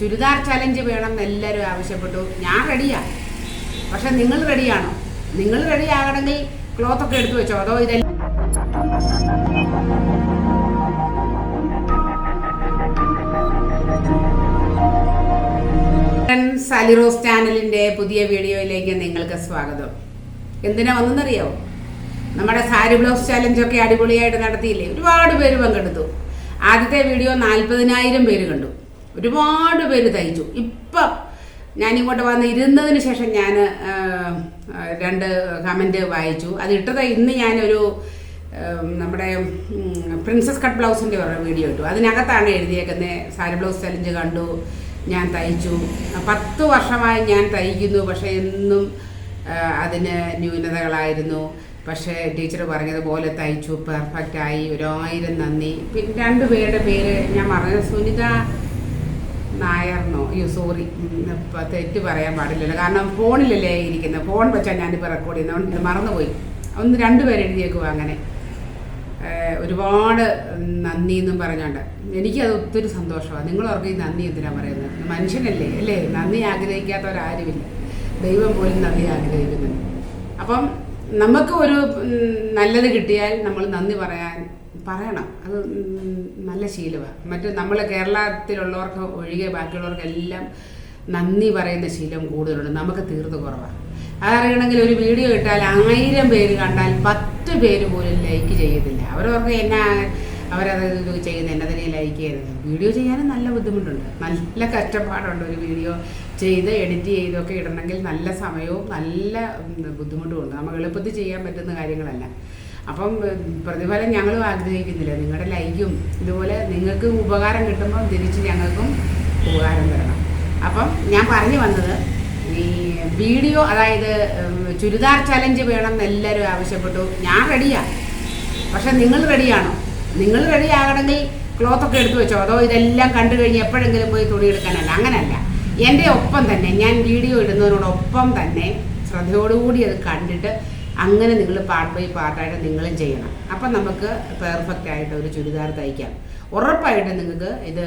Churidar challenge വേണം എന്ന് എല്ലാവരും ആവശ്യപ്പെട്ടു. ഞാൻ റെഡിയാ പക്ഷെ നിങ്ങൾ റെഡിയാണോ നിങ്ങൾ റെഡി ആകണമെങ്കിൽ ക്ലോത്ത് ഒക്കെ എടുത്തു വെച്ചോ? അതോ ഇതെല്ലാം സാലിറോസ് ചാനലിന്റെ പുതിയ വീഡിയോയിലേക്ക് നിങ്ങൾക്ക് സ്വാഗതം. എന്തിനാ വന്നെന്നറിയാവോ നമ്മുടെ സാരി ബ്ലൗസ് ചാലഞ്ച് ഒക്കെ അടിപൊളിയായിട്ട് നടത്തിയില്ലേ? ഒരുപാട് പേര് പങ്കെടുത്തു. ആദ്യത്തെ വീഡിയോ നാൽപ്പതിനായിരം പേര് കണ്ടു. ഒരുപാട് പേര് തയ്ച്ചു. ഇപ്പം ഞാനിങ്ങോട്ട് വന്ന് ഇരുന്നതിന് ശേഷം ഞാൻ രണ്ട് കമന്റ് വായിച്ചു. അത് ഇട്ടത് ഇന്ന് ഞാനൊരു നമ്മുടെ പ്രിൻസസ് കട്ട് ബ്ലൗസിന്റെ ഒരു വീഡിയോ ഇട്ടു. അതിനകത്താണ് എഴുതിയേക്കുന്നത് സാരി ബ്ലൗസ് ചലഞ്ച് കണ്ടു ഞാൻ തയ്ച്ചു. പത്ത് വർഷമായി ഞാൻ തയ്ക്കുന്നു പക്ഷേ എന്നും അതിന് ന്യൂനതകളായിരുന്നു. പക്ഷേ ടീച്ചർ പറഞ്ഞതുപോലെ തയ്ച്ചു പെർഫെക്റ്റായി ഒരായിരം നന്ദി. പിന്നെ രണ്ട് പേരുടെ പേര് ഞാൻ പറഞ്ഞത് സുനിത നായർന്നോ? അയ്യോ സോറി തെറ്റ് പറയാൻ പാടില്ലല്ലോ. കാരണം ഫോണിലല്ലേ ഇരിക്കുന്നത് ഫോൺ വെച്ചാൽ ഞാനിപ്പോൾ റെക്കോർഡ് ചെയ്യുന്നത് അതുകൊണ്ട് മറന്നുപോയി. ഒന്ന് രണ്ടുപേരെ എഴുതിയേക്കുക അങ്ങനെ. ഒരുപാട് നന്ദി എന്നും പറഞ്ഞുകൊണ്ട് എനിക്കത് ഒത്തിരി സന്തോഷമാണ് നിങ്ങളവർക്ക് ഈ നന്ദി എന്തിനാണ് പറയുന്നത്? മനുഷ്യനല്ലേ അല്ലേ? നന്ദി ആഗ്രഹിക്കാത്തവരാരുമില്ല. ദൈവം പോലും നന്ദി ആഗ്രഹിക്കുന്നുണ്ട്. അപ്പം നമുക്ക് ഒരു നല്ലത് കിട്ടിയാൽ നമ്മൾ നന്ദി പറയാൻ പറയണം. അത് നല്ല ശീലമാണ് മറ്റു നമ്മൾ കേരളത്തിലുള്ളവർക്ക് ഒഴികെ ബാക്കിയുള്ളവർക്കെല്ലാം നന്ദി പറയുന്ന ശീലം കൂടുതലുണ്ട്. നമുക്ക് തീർത്ത് കുറവാണ് അതറിയണമെങ്കിൽ ഒരു വീഡിയോ ഇട്ടാൽ ആയിരം പേര് കണ്ടാൽ പത്ത് പേര് പോലും ലൈക്ക് ചെയ്യത്തില്ല. അവരവർക്ക് എന്നാ അവരത് ചെയ്യുന്ന എന്നെ തന്നെ ലൈക്ക് ചെയ്യുന്നത് വീഡിയോ ചെയ്യാനും നല്ല ബുദ്ധിമുട്ടുണ്ട്. നല്ല കഷ്ടപ്പാടുണ്ട് ഒരു വീഡിയോ ചെയ്ത് എഡിറ്റ് ചെയ്തൊക്കെ ഇടണമെങ്കിൽ നല്ല സമയവും നല്ല ബുദ്ധിമുട്ടും ഉണ്ട്. നമുക്ക് എളുപ്പത്തിൽ ചെയ്യാൻ പറ്റുന്ന കാര്യങ്ങളല്ല. അപ്പം പ്രതിഫലം ഞങ്ങളും ആഗ്രഹിക്കുന്നില്ല. നിങ്ങളുടെ ലൈക്കും ഇതുപോലെ നിങ്ങൾക്ക് ഉപകാരം കിട്ടുമ്പോൾ തിരിച്ച് ഞങ്ങൾക്കും ഉപകാരം തരണം. അപ്പം ഞാൻ പറഞ്ഞു വന്നത് ഈ വീഡിയോ അതായത് ചുരിദാർ ചലഞ്ച് വേണം എല്ലാവരും ആവശ്യപ്പെട്ടു. ഞാൻ റെഡിയാ പക്ഷെ നിങ്ങൾ റെഡിയാണോ നിങ്ങൾ റെഡി ആകണമെങ്കിൽ ക്ലോത്ത് ഒക്കെ എടുത്തു വെച്ചോ? അതോ ഇതെല്ലാം കണ്ടു കഴിഞ്ഞ് എപ്പോഴെങ്കിലും പോയി തുണി എടുക്കാനല്ല? അങ്ങനല്ല. എന്റെ ഒപ്പം തന്നെ ഞാൻ വീഡിയോ ഇടുന്നതിനോടൊപ്പം തന്നെ ശ്രദ്ധയോടുകൂടി അത് കണ്ടിട്ട് അങ്ങനെ നിങ്ങൾ പാർട്ട് ബൈ പാർട്ടായിട്ട് നിങ്ങളും ചെയ്യണം. അപ്പം നമുക്ക് പെർഫെക്റ്റ് ആയിട്ട് ഒരു ചുരിദാർ തയ്ക്കാം. ഉറപ്പായിട്ട് നിങ്ങൾക്ക് ഇത്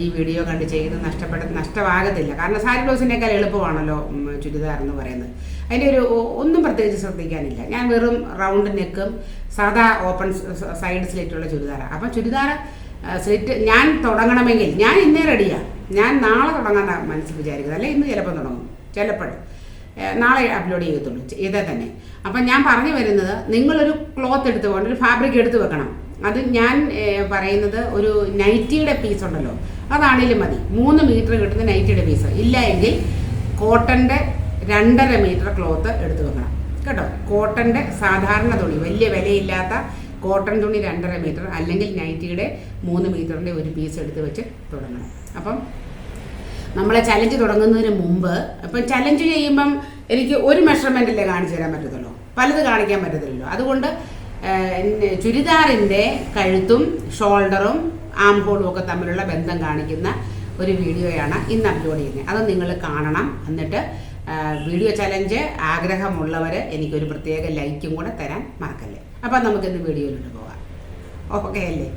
ഈ വീഡിയോ കണ്ട് ചെയ്ത് നഷ്ടപ്പെട്ട നഷ്ടമാകത്തില്ല. കാരണം സാരി ബ്ലൗസിനേക്കാൾ എളുപ്പമാണല്ലോ ചുരിദാർ എന്ന് പറയുന്നത്. അതിന്റെ ഒരു ഒന്നും പ്രത്യേകിച്ച് ശ്രദ്ധിക്കാനില്ല. ഞാൻ വെറും റൗണ്ട് നെക്കും സാധാ ഓപ്പൺ സൈഡ് സ്ലിറ്റുള്ള ചുരിദാറാണ് അപ്പം ചുരിദാർ സ്ലിറ്റ് ഞാൻ തുടങ്ങണമെങ്കിൽ ഞാൻ ഇന്നേ റെഡിയാണ് ഞാൻ നാളെ തുടങ്ങാൻ മനസ്സിൽ വിചാരിക്കുന്നത്. അല്ലെ ഇന്ന് ചിലപ്പം തുടങ്ങും. ചിലപ്പോൾ ഏഹ് നാളെ അപ്ലോഡ് ചെയ്യത്തുള്ളൂ. ഇതേ തന്നെ. അപ്പം ഞാൻ പറഞ്ഞു വരുന്നത് നിങ്ങളൊരു ക്ലോത്ത് എടുത്ത് കൊണ്ട് ഒരു ഫാബ്രിക് എടുത്ത് വെക്കണം. അത് ഞാൻ പറയുന്നത് ഒരു നൈറ്റിയുടെ പീസ് ഉണ്ടല്ലോ. അതാണേലും മതി. മൂന്ന് മീറ്റർ കിട്ടുന്ന നൈറ്റിയുടെ പീസ് ഇല്ല എങ്കിൽ കോട്ടന്റെ രണ്ടര മീറ്റർ ക്ലോത്ത് എടുത്ത് വെക്കണം. കേട്ടോ? കോട്ടന്റെ സാധാരണ തുണി. വലിയ വിലയില്ലാത്ത കോട്ടൺ തുണി രണ്ടര മീറ്റർ അല്ലെങ്കിൽ നൈറ്റിയുടെ മൂന്ന് മീറ്ററിന്റെ ഒരു പീസ് എടുത്ത് വെച്ച് തുടങ്ങണം. അപ്പം നമ്മളെ ചലഞ്ച് തുടങ്ങുന്നതിന് മുമ്പ് ഇപ്പം ചലഞ്ച് ചെയ്യുമ്പം എനിക്ക് ഒരു മെഷർമെന്റല്ലേ കാണിച്ചു തരാൻ പറ്റത്തുള്ളൂ. പലത് കാണിക്കാൻ പറ്റത്തില്ലല്ലോ. അതുകൊണ്ട് ചുരിദാറിന്റെ കഴുത്തും ഷോൾഡറും ആം ഹോളും ഒക്കെ തമ്മിലുള്ള ബന്ധം കാണിക്കുന്ന ഒരു വീഡിയോയാണ് ഇന്ന് അപ്ലോഡ് ചെയ്യുന്നത്. അത് നിങ്ങൾ കാണണം. എന്നിട്ട് വീഡിയോ ചലഞ്ച് ആഗ്രഹമുള്ളവർ എനിക്കൊരു പ്രത്യേക ലൈക്കും കൂടെ തരാൻ മറക്കല്ലേ. അപ്പം നമുക്കിന്ന് വീഡിയോയിലോട്ട് പോകാം. ഓക്കെ അല്ലേ?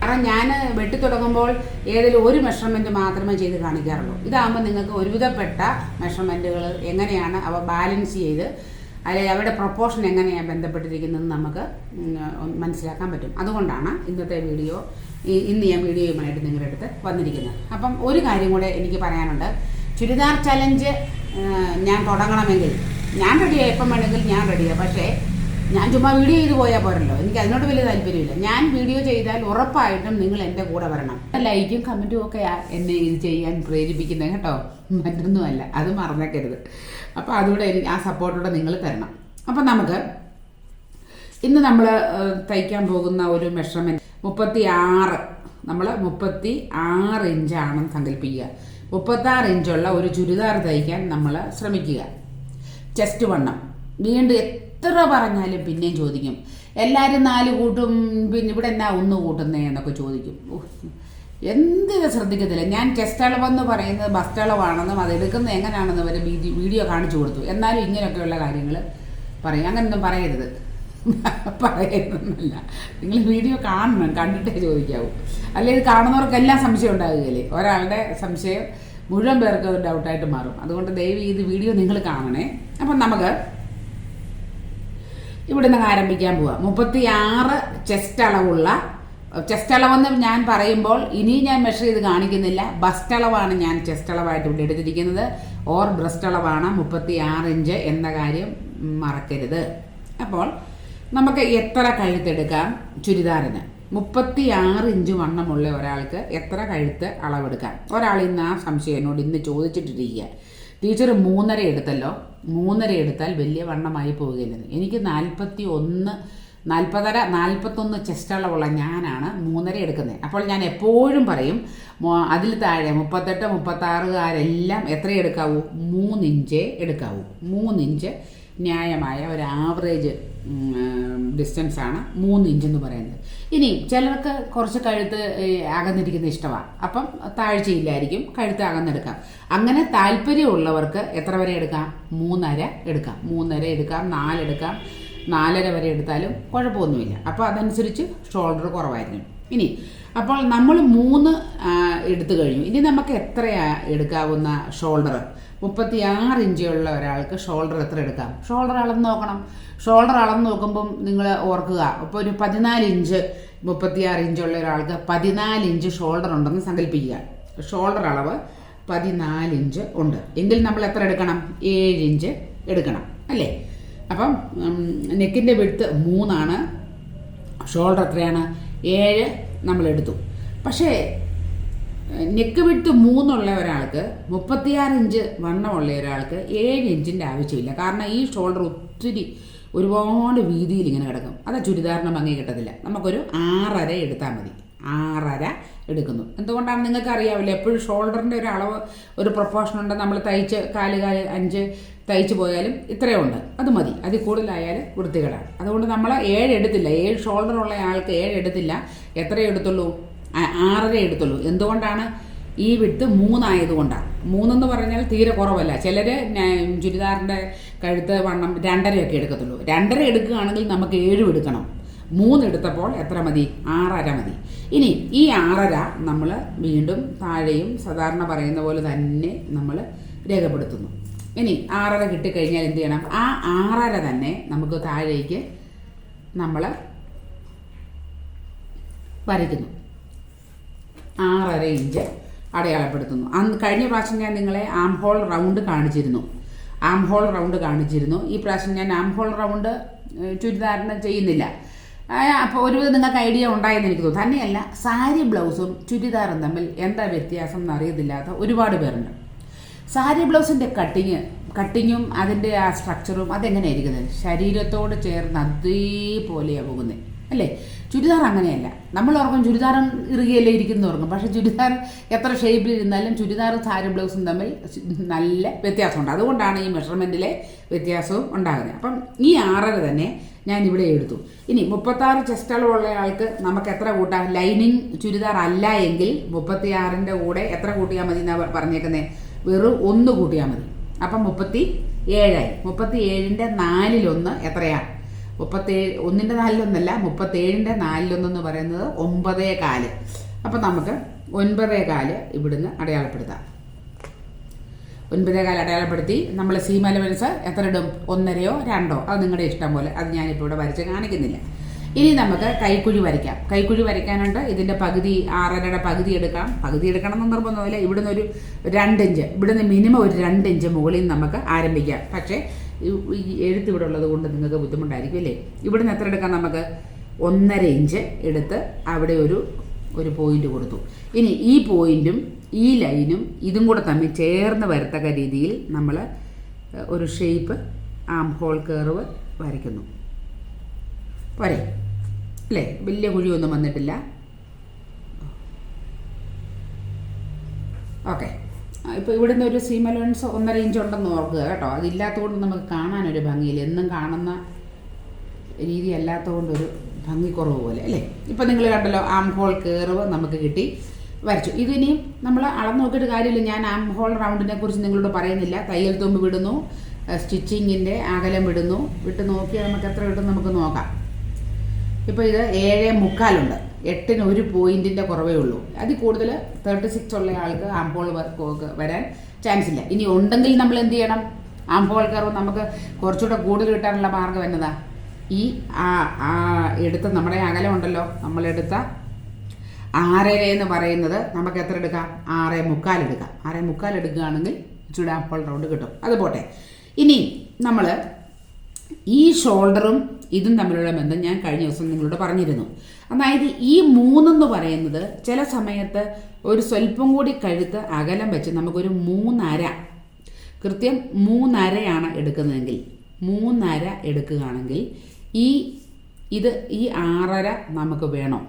കാരണം ഞാൻ വെട്ടി തുടങ്ങുമ്പോൾ ഏതെങ്കിലും ഒരു മെഷർമെന്റ് മാത്രമേ ചെയ്ത് കാണിക്കാറുള്ളൂ. ഇതാകുമ്പോൾ നിങ്ങൾക്ക് ഒരുവിധപ്പെട്ട മെഷർമെന്റുകൾ എങ്ങനെയാണ് അവ ബാലൻസ് ചെയ്ത് അല്ലെങ്കിൽ അവരുടെ പ്രൊപ്പോർഷൻ എങ്ങനെയാണ് ബന്ധപ്പെട്ടിരിക്കുന്നത് നമുക്ക് മനസ്സിലാക്കാൻ പറ്റും. അതുകൊണ്ടാണ് ഇന്നത്തെ വീഡിയോ ഇന്ന് ഞാൻ വീഡിയോയുമായിട്ട് നിങ്ങളുടെ അടുത്ത് വന്നിരിക്കുന്നത്. അപ്പം ഒരു കാര്യം കൂടെ എനിക്ക് പറയാനുണ്ട്. ചുരിദാർ ചലഞ്ച് ഞാൻ തുടങ്ങണമെങ്കിൽ ഞാൻ റെഡിയാണ് എപ്പം വേണമെങ്കിൽ ഞാൻ റെഡിയാണ് പക്ഷേ ഞാൻ ചുമ്മാ വീഡിയോ ചെയ്ത് പോയാൽ പോരല്ലോ. എനിക്ക് അതിനോട് വലിയ താല്പര്യമില്ല. ഞാൻ വീഡിയോ ചെയ്താൽ ഉറപ്പായിട്ടും നിങ്ങൾ എന്റെ കൂടെ വരണം. ലൈക്കും കമന്റും ഒക്കെ എന്നെ ഇത് ചെയ്യാൻ പ്രേരിപ്പിക്കുന്നത് കേട്ടോ. മറ്റൊന്നുമല്ല. അത് മറന്നേക്കരുത്. അപ്പോൾ അതുകൂടെ എനിക്ക് ആ സപ്പോർട്ടോടെ നിങ്ങൾ തരണം. അപ്പം നമുക്ക് ഇന്ന് നമ്മൾ തയ്ക്കാൻ പോകുന്ന ഒരു മെഷർമെന്റ് മുപ്പത്തി ആറ് നമ്മൾ മുപ്പത്തി ആറ് ഇഞ്ചാണെന്ന് സങ്കല്പിക്കുക. മുപ്പത്താറ് ഇഞ്ചുള്ള ഒരു ചുരിദാർ തയ്ക്കാൻ നമ്മൾ ശ്രമിക്കുക. ചെസ്റ്റ് വണ്ണം വീണ്ടും എത്ര പറഞ്ഞാലും പിന്നെയും ചോദിക്കും. എല്ലാവരും നാല് കൂട്ടും പിന്നെ ഇവിടെ എന്നാ ഒന്ന് കൂട്ടുന്നേ എന്നൊക്കെ ചോദിക്കും. എന്ത് ശ്രദ്ധിക്കത്തില്ല. ഞാൻ ടെസ്റ്റ് അളവെന്ന് പറയുന്നത് ബസ്റ്റ് അത് എടുക്കുന്നത് എങ്ങനെയാണെന്ന് വരെ വീഡിയോ കാണിച്ചു കൊടുത്തു. എന്നാലും ഇങ്ങനെയൊക്കെയുള്ള കാര്യങ്ങൾ പറയും. അങ്ങനെയൊന്നും പറയരുത്. പറയുന്നല്ല നിങ്ങൾ വീഡിയോ കാണണം. കണ്ടിട്ടേ ചോദിക്കാവൂ. അല്ലെങ്കിൽ കാണുന്നവർക്കെല്ലാം സംശയം ഉണ്ടാകുകയില്ലേ? ഒരാളുടെ സംശയം മുഴുവൻ പേർക്ക് ഡൗട്ടായിട്ട് മാറും. അതുകൊണ്ട് ദയവ് ഇത് വീഡിയോ നിങ്ങൾ കാണണേ. അപ്പം നമുക്ക് ഇവിടെ നിന്ന് ആരംഭിക്കാൻ പോവാം. മുപ്പത്തി ആറ് ചെസ്റ്റ് അളവുള്ള ചെസ്റ്റ് അളവെന്ന് ഞാൻ പറയുമ്പോൾ ഇനി ഞാൻ മെഷർ ചെയ്ത് കാണിക്കുന്നില്ല. ബസ്റ്റ് അളവാണ് ഞാൻ ചെസ്റ്റ് അളവായിട്ട് ഇവിടെ എടുത്തിരിക്കുന്നത്. ഓർ ബ്രസ്റ്റ് അളവാണ് മുപ്പത്തി ആറ് ഇഞ്ച് എന്ന കാര്യം മറക്കരുത്. അപ്പോൾ നമുക്ക് എത്ര കഴുത്തെടുക്കാം ചുരിദാറിന്? മുപ്പത്തി ആറ് ഇഞ്ച് വണ്ണമുള്ള ഒരാൾക്ക് എത്ര കഴുത്ത് അളവെടുക്കാം? ഒരാൾ ഇന്ന് ആ സംശയം എന്നോട് ഇന്ന് ചോദിച്ചിട്ടിരിക്കുക. ടീച്ചർ മൂന്നര എടുത്തല്ലോ. മൂന്നര എടുത്താൽ വലിയ വണ്ണമായി പോവുകയില്ലെന്ന്. എനിക്ക് നാൽപ്പത്തി ഒന്ന് നാൽപ്പതര നാൽപ്പത്തൊന്ന് ചെസ്റ്റ് അളവുള്ള ഞാനാണ് മൂന്നര എടുക്കുന്നത് അപ്പോൾ ഞാൻ എപ്പോഴും പറയും അതിൽ താഴെ മുപ്പത്തെട്ട് മുപ്പത്താറുകാരെല്ലാം എത്ര എടുക്കാവൂ? മൂന്നിഞ്ചേ എടുക്കാവൂ. മൂന്നിഞ്ച് ന്യായമായ ഒരു ആവറേജ് ഡിസ്റ്റൻസാണ് ആണ് മൂന്ന് ഇഞ്ച് എന്ന് പറയുന്നത്. ഇനി ചിലർക്ക് കുറച്ച് കഴുത്ത് അകന്നിരിക്കുന്ന ഇഷ്ടമാണ്. അപ്പം താഴ്ചയില്ലായിരിക്കും കഴുത്ത് അകന്നെടുക്കാം. അങ്ങനെ താല്പര്യമുള്ളവർക്ക് എത്ര വരെ എടുക്കാം? മൂന്നര എടുക്കാം. മൂന്നര എടുക്കാം നാലെടുക്കാം നാലര വരെ എടുത്താലും കുഴപ്പമൊന്നുമില്ല. അപ്പോൾ അതനുസരിച്ച് ഷോൾഡർ കുറവായിരിക്കും ഇനി അപ്പോൾ നമ്മൾ മൂന്ന് എടുത്തു കഴിഞ്ഞു. ഇനി നമുക്ക് എത്രയാണ് എടുക്കാവുന്ന ഷോൾഡർ? മുപ്പത്തി ആറ് ഇഞ്ചുള്ള ഒരാൾക്ക് ഷോൾഡർ എത്ര എടുക്കാം? ഷോൾഡർ അളന്ന് നോക്കണം. ഷോൾഡർ അളന്ന് നോക്കുമ്പം നിങ്ങൾ ഓർക്കുക. ഇപ്പോൾ ഒരു പതിനാല് ഇഞ്ച് മുപ്പത്തിയാറ് ഇഞ്ചുള്ള ഒരാൾക്ക് പതിനാല് ഇഞ്ച് ഷോൾഡർ ഉണ്ടെന്ന് സങ്കല്പിക്കുക. ഷോൾഡർ അളവ് പതിനാല് ഇഞ്ച് ഉണ്ട്. എങ്കിൽ നമ്മൾ എത്ര എടുക്കണം? ഏഴ് ഇഞ്ച് എടുക്കണം. അല്ലേ? അപ്പം നെക്കിന്റെ വിടുത്ത് മൂന്നാണ്. ഷോൾഡർ എത്രയാണ്? ഏഴ് നമ്മൾ എടുത്തു. പക്ഷേ നെക്ക് വിട്ട് മൂന്നുള്ള ഒരാൾക്ക് മുപ്പത്തിയാറ് ഇഞ്ച് വണ്ണമുള്ള ഒരാൾക്ക് ഏഴ് ഇഞ്ചിന്റെ ആവശ്യമില്ല. കാരണം ഈ ഷോൾഡർ ഒത്തിരി ഒരുപാട് വീതിയിൽ ഇങ്ങനെ കിടക്കും. അത് ചുരിദാറിന് ഭംഗി കിട്ടത്തില്ല. നമുക്കൊരു ആറര എടുത്താൽ മതി. ആറര എടുക്കുന്നു. എന്തുകൊണ്ടാണ് നിങ്ങൾക്ക് അറിയാവില്ല എപ്പോഴും ഷോൾഡറിന്റെ ഒരു അളവ് ഒരു പ്രൊപ്പോർഷൻ ഉണ്ട്. നമ്മൾ തയ്ച്ച് കാൽ കാൽ അഞ്ച് തയ്ച്ച് പോയാലും ഇത്രയും ഉണ്ട്. അത് മതി. അതിൽ കൂടുതലായാൽ വൃത്തികേടാണ്. അതുകൊണ്ട് നമ്മൾ ഏഴ് എടുത്തില്ല. ഏഴ് ഷോൾഡർ ഉള്ള ആൾക്ക് ഏഴ് എടുത്തില്ല. എത്ര ആറര എടുത്തുള്ളൂ. എന്തുകൊണ്ടാണ്? ഈ വിട്ട് മൂന്നായതുകൊണ്ടാണ് മൂന്നെന്ന് പറഞ്ഞാൽ തീരെ കുറവല്ല. ചിലർ ചുരിദാറിന്റെ കഴുത്ത് വണ്ണം രണ്ടരയൊക്കെ എടുക്കത്തുള്ളൂ. രണ്ടര എടുക്കുകയാണെങ്കിൽ നമുക്ക് ഏഴും എടുക്കണം. മൂന്ന് എടുത്തപ്പോൾ എത്ര മതി? ആറര മതി. ഇനി ഈ ആറര നമ്മൾ വീണ്ടും താഴെയും സാധാരണ പറയുന്ന പോലെ തന്നെ നമ്മൾ രേഖപ്പെടുത്തുന്നു. ഇനി ആറര കിട്ടിക്കഴിഞ്ഞാൽ എന്ത് ചെയ്യണം? ആ ആറര തന്നെ നമുക്ക് താഴേക്ക് നമ്മൾ വരയ്ക്കുന്നു. ആറര ഇഞ്ച് അടയാളപ്പെടുത്തുന്നു. അന്ന് കഴിഞ്ഞ പ്രാവശ്യം ഞാൻ നിങ്ങളെ ആം ഹോൾ റൗണ്ട് കാണിച്ചിരുന്നു. ആം ഹോൾ റൗണ്ട് കാണിച്ചിരുന്നു. ഈ പ്രാവശ്യം ഞാൻ ആം ഹോൾ റൗണ്ട് ചുരിദാറിന് ചെയ്യുന്നില്ല. അപ്പോൾ ഒരുവിധം നിങ്ങൾക്ക് ഐഡിയ ഉണ്ടായെന്ന് എനിക്ക് തോന്നുന്നു. തന്നെയല്ല സാരി ബ്ലൗസും ചുരിദാറും തമ്മിൽ എന്താ വ്യത്യാസം എന്നറിയത്തില്ലാത്ത ഒരുപാട് പേരുണ്ട്. സാരി ബ്ലൗസിന്റെ കട്ടിങ് കട്ടിങ്ങും അതിന്റെ ആ സ്ട്രക്ചറും അതെങ്ങനെയായിരിക്കുന്നത്? ശരീരത്തോട് ചേർന്ന് അതേപോലെയാണ് പോകുന്നത്. അല്ലേ? ചുരിദാർ അങ്ങനെയല്ല. നമ്മൾ ഓർക്കും ചുരിദാറും ഇറുകിയല്ലേ ഇരിക്കുന്നു ഓർക്കും പക്ഷേ ചുരിദാർ എത്ര ഷേപ്പിൽ ഇരുന്നാലും ചുരിദാറും സാരി ബ്ലൗസും തമ്മിൽ നല്ല വ്യത്യാസമുണ്ട്. അതുകൊണ്ടാണ് ഈ മെഷർമെന്റിലെ വ്യത്യാസവും ഉണ്ടാകുന്നത്. അപ്പം ഈ ആറര തന്നെ ഞാൻ ഇവിടെ എടുത്തു. ഇനി മുപ്പത്താറ് ചെസ്റ്റ് അളവുള്ള ആൾക്ക് നമുക്ക് എത്ര കൂട്ടാം? ലൈനിങ് ചുരിദാർ അല്ല എങ്കിൽ മുപ്പത്തിയാറിന്റെ കൂടെ എത്ര കൂട്ടിയാൽ മതി എന്നാണ് പറഞ്ഞേക്കുന്നത് വെറും ഒന്ന് കൂട്ടിയാൽ മതി. അപ്പം മുപ്പത്തി ഏഴായി മുപ്പത്തി ഏഴിന്റെ നാലിലൊന്ന് എത്രയാണ് മുപ്പത്തേഴ് ഒന്നിന്റെ നാലിലൊന്നല്ല മുപ്പത്തേഴിന്റെ നാലിലൊന്നെന്ന് പറയുന്നത് ഒമ്പതേ കാൽ. അപ്പം നമുക്ക് ഒൻപതേ കാൽ ഇവിടുന്ന് അടയാളപ്പെടുത്താം. ഒൻപതേ കാൽ അടയാളപ്പെടുത്തി നമ്മൾ സീമല മനസ്സ് എത്ര ഇടും? ഒന്നരയോ രണ്ടോ? അത് നിങ്ങളുടെ ഇഷ്ടം പോലെ. അത് ഞാനിപ്പോൾ ഇവിടെ വരച്ച് കാണിക്കുന്നില്ല. ഇനി നമുക്ക് കൈക്കുഴി വരയ്ക്കാം. കൈക്കുഴി വരയ്ക്കാനുണ്ട്. ഇതിന്റെ പകുതി ആറരയുടെ പകുതി എടുക്കാം. പകുതി എടുക്കണം എന്ന് നിർബന്ധമില്ല. ഇവിടുന്ന് ഒരു രണ്ടിഞ്ച്. ഇവിടുന്ന് മിനിമം ഒരു രണ്ടിഞ്ച് മുകളിൽ നമുക്ക് ആരംഭിക്കാം. പക്ഷേ ഈ- എഴുത്ത് ഇവിടെ ഉള്ളത് കൊണ്ട് നിങ്ങൾക്ക് ബുദ്ധിമുട്ടായിരിക്കും അല്ലേ ഇവിടെ നിന്ന് എത്ര എടുക്കാം നമുക്ക്? ഒന്നര ഇഞ്ച് എടുത്ത് അവിടെ ഒരു ഒരു പോയിന്റ് കൊടുത്തു. ഇനി ഈ പോയിന്റും ഈ ലൈനും ഇതും കൂടെ തമ്മിൽ ചേർന്ന് വരത്തക്ക രീതിയിൽ നമ്മൾ ഒരു ഷേപ്പ് ആം ഹോൾ കേർവ് വരയ്ക്കുന്നു. പോരെ? അല്ലേ? വലിയ കുഴിയൊന്നും വന്നിട്ടില്ല. ഓക്കെ. ഇപ്പോൾ ഇവിടെ നിന്ന് ഒരു സീം ഒന്നര ഇഞ്ച് ഉണ്ടെന്ന് ഓർക്കുക കേട്ടോ. അതില്ലാത്തതുകൊണ്ട് നമുക്ക് കാണാനൊരു ഭംഗിയില്ല. എന്നും കാണുന്ന രീതി അല്ലാത്തതുകൊണ്ട് അല്ലാത്തതുകൊണ്ടൊരു ഭംഗിക്കുറവ് പോലെ അല്ലേ? ഇപ്പം നിങ്ങൾ കണ്ടല്ലോ ആം ഹോൾ കയറവ് നമുക്ക് കിട്ടി വരച്ചു. ഇതിനിയും നമ്മൾ അളന്ന് നോക്കിയിട്ട് കാര്യമില്ല. ഞാൻ ആം ഹോൾ റൗണ്ടിനെ കുറിച്ച് നിങ്ങളോട് പറയുന്നില്ല. തയ്യൽ തുമ്പ് വിടുന്നു സ്റ്റിച്ചിങ്ങിന്റെ അകലം വിടുന്നു. വിട്ട് നോക്കിയാൽ നമുക്ക് എത്ര കിട്ടും? നമുക്ക് നോക്കാം. ഇപ്പോൾ ഇത് ഏഴ് മുക്കാലുണ്ട്. എട്ടിന് ഒരു പോയിന്റിന്റെ കുറവേ ഉള്ളൂ. അതിൽ കൂടുതൽ തേർട്ടി സിക്സ് ഉള്ള ആൾക്ക് ആംബോൾ വർക്ക് വരാൻ ചാൻസ് ഇല്ല. ഇനി ഉണ്ടെങ്കിൽ നമ്മൾ എന്ത് ചെയ്യണം? ആംബോൾ കർവ് നമുക്ക് കുറച്ചുകൂടെ കൂടുതൽ കിട്ടാനുള്ള മാർഗം എന്നതാ? ഈ ആ എടുത്ത നമ്മുടെ അകലം ഉണ്ടല്ലോ. നമ്മളെടുത്ത ആറര എന്ന് പറയുന്നത് നമുക്ക് എത്ര എടുക്കാം? ആറ് മുക്കാൽ എടുക്കാം. ആറ് മുക്കാൽ എടുക്കുകയാണെങ്കിൽ ഇച്ചിരി ആപ്പിൾ റൗണ്ട് കിട്ടും. അത് പോട്ടെ. ഇനി നമ്മൾ ഈ ഷോൾഡറും ഇതും തമ്മിലുള്ള ബന്ധം ഞാൻ കഴിഞ്ഞ ദിവസം നിങ്ങളോട് പറഞ്ഞിരുന്നു. അതായത് ഈ മൂന്നെന്ന് പറയുന്നത് ചില സമയത്ത് ഒരു സ്വല്പം കൂടി കഴുത്ത് അകലം വെച്ച് നമുക്കൊരു മൂന്നര കൃത്യം മൂന്നരയാണ് എടുക്കുന്നതെങ്കിൽ മൂന്നര എടുക്കുകയാണെങ്കിൽ ഈ ഇത് ഈ ആറര നമുക്ക് വേണോ.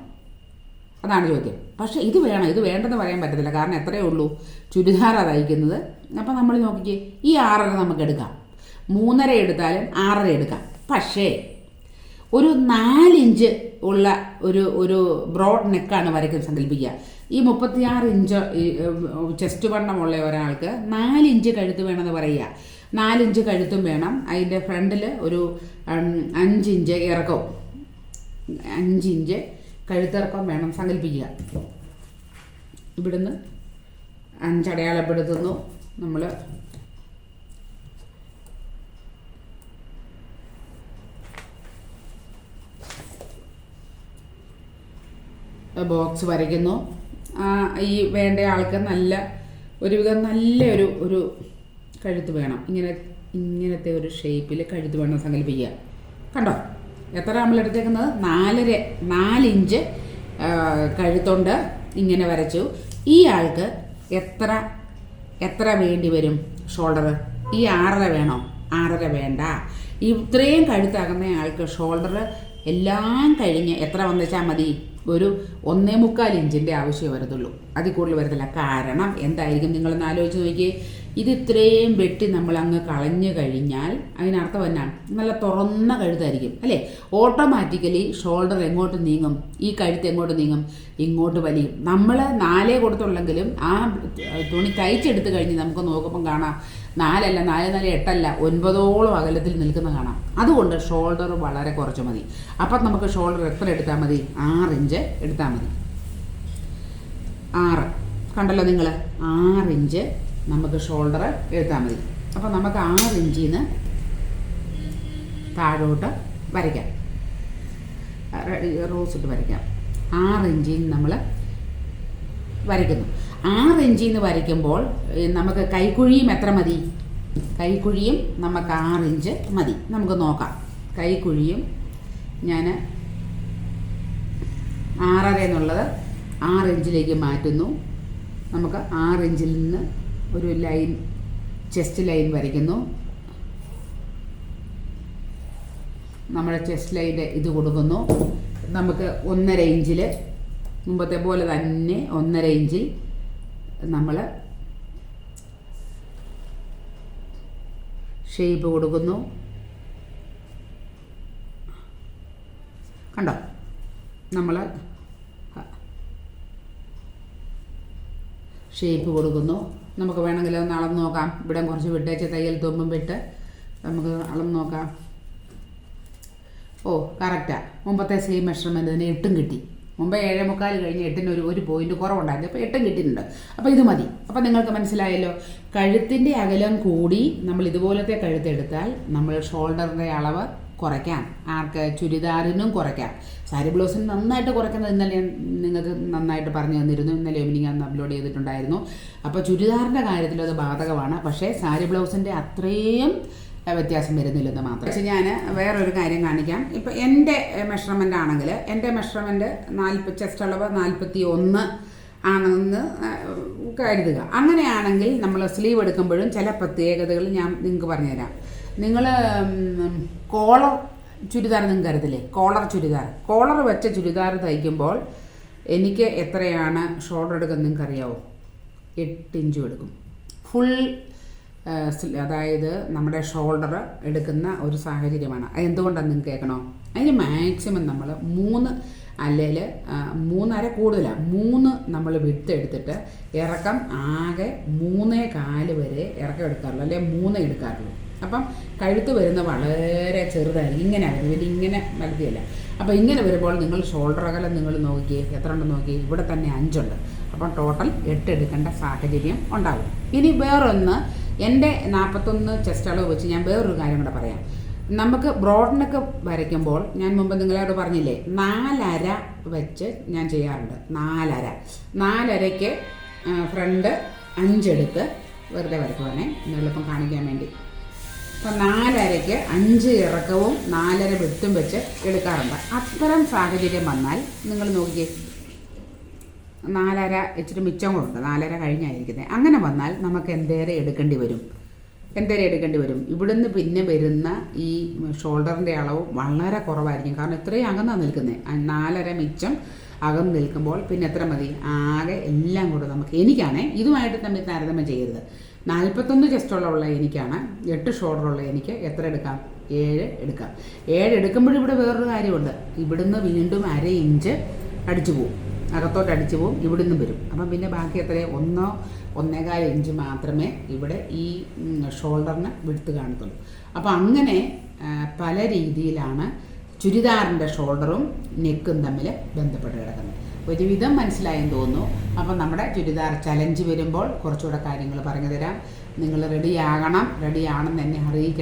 അതാണ് ചോദ്യം. പക്ഷേ ഇത് വേണം ഇത് വേണ്ടെന്ന് പറയാൻ പറ്റത്തില്ല. കാരണം എത്രയേ ഉള്ളൂ? ചുരിദാറാണ് തയ്ക്കുന്നത് അപ്പം നമ്മൾ നോക്കിക്കേ ഈ ആറര നമുക്ക് എടുക്കാം. മൂന്നര എടുത്താലും ആറര എടുക്കാം. പക്ഷേ ഒരു നാലിഞ്ച് ഉള്ള ഒരു ഒരു ബ്രോഡ് നെക്കാണ് വരയ്ക്കുന്നത് സങ്കല്പിക്കുക. ഈ മുപ്പത്തിയാറ് ഇഞ്ച് ചെസ്റ്റ് വണ്ണമുള്ള ഒരാൾക്ക് നാലിഞ്ച് കഴുത്ത് വേണമെന്ന് പറയുക. നാലിഞ്ച് കഴുത്തും വേണം. അതിന്റെ ഫ്രണ്ടിൽ ഒരു അഞ്ചിഞ്ച് ഇറക്കവും. അഞ്ചിഞ്ച് കഴുത്തിറക്കം വേണം സങ്കല്പിക്കുക. ഇവിടുന്ന് അഞ്ചടയാളപ്പെടുത്തുന്നു നമ്മൾ ബോക്സ് വരയ്ക്കുന്നു. ഈ വേണ്ട ആൾക്ക് നല്ല ഒരുവിധം നല്ല ഒരു കഴുത്ത് വേണം. ഇങ്ങനെ ഇങ്ങനത്തെ ഒരു ഷേപ്പിൽ കഴുത്ത് വേണം സങ്കല്പിക്കുക. കണ്ടോ? എത്ര നമ്മൾ എടുത്തേക്കുന്നത്? നാലര നാലിഞ്ച് കഴുത്തുണ്ട്. ഇങ്ങനെ വരച്ചു. ഈ ആൾക്ക് എത്ര എത്ര വേണ്ടി വരും? ഷോൾഡർ ഈ ആറര വേണോ? ആറര വേണ്ട. ഇത്രയും കഴുത്താകുന്ന ആൾക്ക് ഷോൾഡർ എല്ലാം കഴിഞ്ഞ് എത്ര വന്നുവെച്ചാൽ മതി? ഒരു ഒന്നേ മുക്കാൽ ഇഞ്ചിന്റെ ആവശ്യമേ വരത്തുള്ളൂ. അതിൽ കൂടുതൽ വരത്തില്ല. കാരണം എന്തായിരിക്കും? നിങ്ങളൊന്ന് ആലോചിച്ച് നോക്കിയേ. ഇത് ഇത്രയും വെട്ടി നമ്മൾ അങ്ങ് കളഞ്ഞു കഴിഞ്ഞാൽ അതിനർത്ഥം എന്നാണ്? നല്ല തുറന്ന കഴുത്തായിരിക്കും അല്ലേ? ഓട്ടോമാറ്റിക്കലി ഷോൾഡർ എങ്ങോട്ട് നീങ്ങും? ഈ കഴുത്ത് എങ്ങോട്ട് നീങ്ങും? ഇങ്ങോട്ട് വലിയും. നമ്മൾ നാലേ കൊടുത്തുള്ളെങ്കിലും ആ തുണി തയ്ച്ചെടുത്ത് കഴിഞ്ഞ് നമുക്ക് നോക്കുമ്പം കാണാം. നാലല്ല നാല് നാല് എട്ടല്ല ഒൻപതോളം അകലത്തിൽ നിൽക്കുന്ന കാണാം. അതുകൊണ്ട് ഷോൾഡർ വളരെ കുറച്ച് മതി. അപ്പം നമുക്ക് ഷോൾഡർ എത്ര എടുത്താൽ മതി? ആറ് ഇഞ്ച് എടുത്താൽ മതി. ആറ്. കണ്ടല്ലോ നിങ്ങൾ ആറ് ഇഞ്ച് നമുക്ക് ഷോൾഡർ എടുത്താൽ മതി. അപ്പം നമുക്ക് ആറ് ഇഞ്ചിൽ നിന്ന് താഴോട്ട് വരയ്ക്കാം. റോസ് ഇട്ട് വരയ്ക്കാം. ആറ് ഇഞ്ചിൽ നിന്ന് നമ്മൾ വരയ്ക്കുന്നു. ആറ് ഇഞ്ചിൽ നിന്ന് വരയ്ക്കുമ്പോൾ നമുക്ക് കൈക്കുഴിയും എത്ര മതി? കൈക്കുഴിയും നമുക്ക് ആറ് ഇഞ്ച് മതി. നമുക്ക് നോക്കാം. കൈക്കുഴിയും ഞാൻ ആറര എന്നുള്ളത് ആറ് ഇഞ്ചിലേക്ക് മാറ്റുന്നു. നമുക്ക് ആറ് ഇഞ്ചിൽ നിന്ന് ഒരു ലൈൻ ചെസ്റ്റ് ലൈൻ വരയ്ക്കുന്നു. നമ്മുടെ ചെസ്റ്റ് ലൈന്റെ ഇത് കൊടുക്കുന്നു. നമുക്ക് ഒന്നര ഇഞ്ചിൽ മുമ്പത്തെ പോലെ തന്നെ ഒന്നര ഇഞ്ചിൽ നമ്മൾ ഷേപ്പ് കൊടുക്കുന്നു. കണ്ടോ? നമ്മൾ ഷേപ്പ് കൊടുക്കുന്നു. നമുക്ക് വേണമെങ്കിൽ ഒന്ന് അളന്ന് നോക്കാം. ഇവിടെ കുറച്ച് വിട്ടേച്ച് തയ്യൽ തുമ്പും വിട്ട് നമുക്ക് അളന്ന് നോക്കാം. ഓ കറക്റ്റാ മുമ്പത്തെ സെയിം മെഷർമെന്റിന് എട്ടും കിട്ടി. മുമ്പ് ഏഴേ മുക്കാൽ കഴിഞ്ഞ് എട്ടിന് ഒരു ഒരു പോയിന്റ് കുറവുണ്ടായിരുന്നു. അപ്പോൾ എട്ടും കിട്ടിയിട്ടുണ്ട്. അപ്പോൾ ഇത് മതി. അപ്പോൾ നിങ്ങൾക്ക് മനസ്സിലായല്ലോ. കഴുത്തിന്റെ അകലം കൂടി നമ്മൾ ഇതുപോലത്തെ കഴുത്തെടുത്താൽ നമ്മൾ ഷോൾഡറിന്റെ അളവ് കുറയ്ക്കാം. ആർക്ക്? ചുരിദാറിനും കുറയ്ക്കാം. സാരി ബ്ലൗസിന് നന്നായിട്ട് കുറയ്ക്കുന്നത് ഇന്നലെ നിങ്ങൾക്ക് നന്നായിട്ട് പറഞ്ഞു തന്നിരുന്നു. ഇന്നലെ ഈവനിങ് അന്ന് അപ്ലോഡ് ചെയ്തിട്ടുണ്ടായിരുന്നു. അപ്പോൾ ചുരിദാറിന്റെ കാര്യത്തിൽ അത് ബാധകമാണ്. പക്ഷേ സാരി ബ്ലൗസിന്റെ അത്രയും വ്യത്യാസം വരുന്നില്ലെന്ന് മാത്രം. പക്ഷേ ഞാൻ വേറൊരു കാര്യം കാണിക്കാം. ഇപ്പം എന്റെ മെഷർമെന്റ് ആണെങ്കിൽ എന്റെ മെഷർമെന്റ് നാൽപ്പത് ചെസ്റ്റ് അളവ് നാൽപ്പത്തി ഒന്ന് ആണെന്ന് കരുതുക. അങ്ങനെയാണെങ്കിൽ നമ്മൾ സ്ലീവ് എടുക്കുമ്പോഴും ചില പ്രത്യേകതകൾ ഞാൻ നിങ്ങൾക്ക് പറഞ്ഞുതരാം. നിങ്ങൾ കോളർ ചുരിദാർ നിങ്ങൾക്ക് കരുതില്ലേ? കോളർ ചുരിദാർ. കോളർ വെച്ച ചുരിദാർ തയ്ക്കുമ്പോൾ എനിക്ക് എത്രയാണ് ഷോൾഡർ എടുക്കുന്നത് നിങ്ങൾക്ക് അറിയാവോ എട്ട് ഇഞ്ച് എടുക്കും. ഫുൾ അതായത് നമ്മുടെ ഷോൾഡർ എടുക്കുന്ന ഒരു സാഹചര്യമാണ്. അത് എന്തുകൊണ്ടാണ് നിങ്ങൾക്ക് കേൾക്കണോ? അതിന് മാക്സിമം നമ്മൾ മൂന്ന് അല്ലെങ്കിൽ മൂന്നര കൂടുതലാണ് മൂന്ന് നമ്മൾ വിട്ട് എടുത്തിട്ട് ഇറക്കം ആകെ മൂന്നേ കാൽ വരെ ഇറക്കം എടുക്കാറുള്ളൂ. അല്ലെങ്കിൽ മൂന്നേ എടുക്കാറുള്ളൂ. അപ്പം കഴുത്ത് വരുന്ന വളരെ ചെറുതായി ഇങ്ങനെ വരും വലിയ ഇങ്ങനെ വലുതിയല്ല. അപ്പോൾ ഇങ്ങനെ വരുമ്പോൾ നിങ്ങൾ ഷോൾഡർ അകലം നിങ്ങൾ നോക്കിയേ എത്ര ഉണ്ടെന്ന് നോക്കി ഇവിടെ തന്നെ അഞ്ചുണ്ട്. അപ്പം ടോട്ടൽ എട്ട് എടുക്കേണ്ട സാഹചര്യം ഉണ്ടാകും. ഇനി വേറൊന്ന് എന്റെ നാൽപ്പത്തൊന്ന് ചെസ്റ്റ് അളവ് വെച്ച് ഞാൻ വേറൊരു കാര്യം കൂടെ പറയാം. നമുക്ക് ബ്രോഡനൊക്കെ വരയ്ക്കുമ്പോൾ ഞാൻ മുമ്പ് നിങ്ങളോട് പറഞ്ഞില്ലേ നാലര വെച്ച് ഞാൻ ചെയ്യാറുണ്ട്. നാലര. നാലരയ്ക്ക് ഫ്രണ്ട് അഞ്ചെടുത്ത് വെറുതെ വരയ്ക്കുവാണേ. എളുപ്പം കാണിക്കാൻ വേണ്ടി അപ്പം നാലരയ്ക്ക് അഞ്ച് ഇറക്കവും നാലര വെട്ടും വെച്ച് എടുക്കാറുണ്ട്. അത്തരം സാഹചര്യം വന്നാൽ നിങ്ങൾ നോക്കിയേ നാലര ഇച്ചിരി മിച്ചം കൂടുണ്ട് നാലര കഴിഞ്ഞായിരിക്കുന്നത് അങ്ങനെ വന്നാൽ നമുക്ക് എന്തേരെ എടുക്കേണ്ടി വരും? എന്തേരെ എടുക്കേണ്ടി വരും? ഇവിടുന്ന് പിന്നെ വരുന്ന ഈ ഷോൾഡറിന്റെ അളവ് വളരെ കുറവായിരിക്കും. കാരണം ഇത്രയും അകന്നാണ് നിൽക്കുന്നത് നാലര മിച്ചം അകം നിൽക്കുമ്പോൾ പിന്നെ എത്ര മതി? ആകെ എല്ലാം കൂടെ നമുക്ക് എനിക്കാണേ ഇതുമായിട്ട് തമ്മിൽ താരതമ്യം ചെയ്യരുത്. നാൽപ്പത്തൊന്ന് ചെസ്റ്റുള്ള ഉള്ള എനിക്കാണ് എട്ട് ഷോൾഡറുള്ള എനിക്ക് എത്ര എടുക്കാം? ഏഴ് എടുക്കാം. ഏഴ് എടുക്കുമ്പോഴും ഇവിടെ വേറൊരു കാര്യമുണ്ട്. ഇവിടുന്ന് വീണ്ടും അര ഇഞ്ച് അടിച്ചു പോകും അകത്തോട്ട് അടിച്ചു പോവും ഇവിടുന്ന് വരും. അപ്പം പിന്നെ ബാക്കി എത്രയും? ഒന്നോ ഒന്നേകാൽ ഇഞ്ച് മാത്രമേ ഇവിടെ ഈ ഷോൾഡറിന് വിടുത്ത് കാണത്തുള്ളൂ. അപ്പോൾ അങ്ങനെ പല രീതിയിലാണ് ചുരിദാറിന്റെ ഷോൾഡറും നെക്കും തമ്മിൽ ബന്ധപ്പെട്ട് കിടക്കുന്നത്. ഒരുവിധം മനസ്സിലായെന്ന് തോന്നുന്നു. അപ്പം നമ്മുടെ ചുരിദാർ ചലഞ്ച് വരുമ്പോൾ കുറച്ചുകൂടെ കാര്യങ്ങൾ പറഞ്ഞു തരാം നിങ്ങൾ റെഡിയാകണം റെഡിയാണെന്ന് എന്നെ അറിയിക്കണം.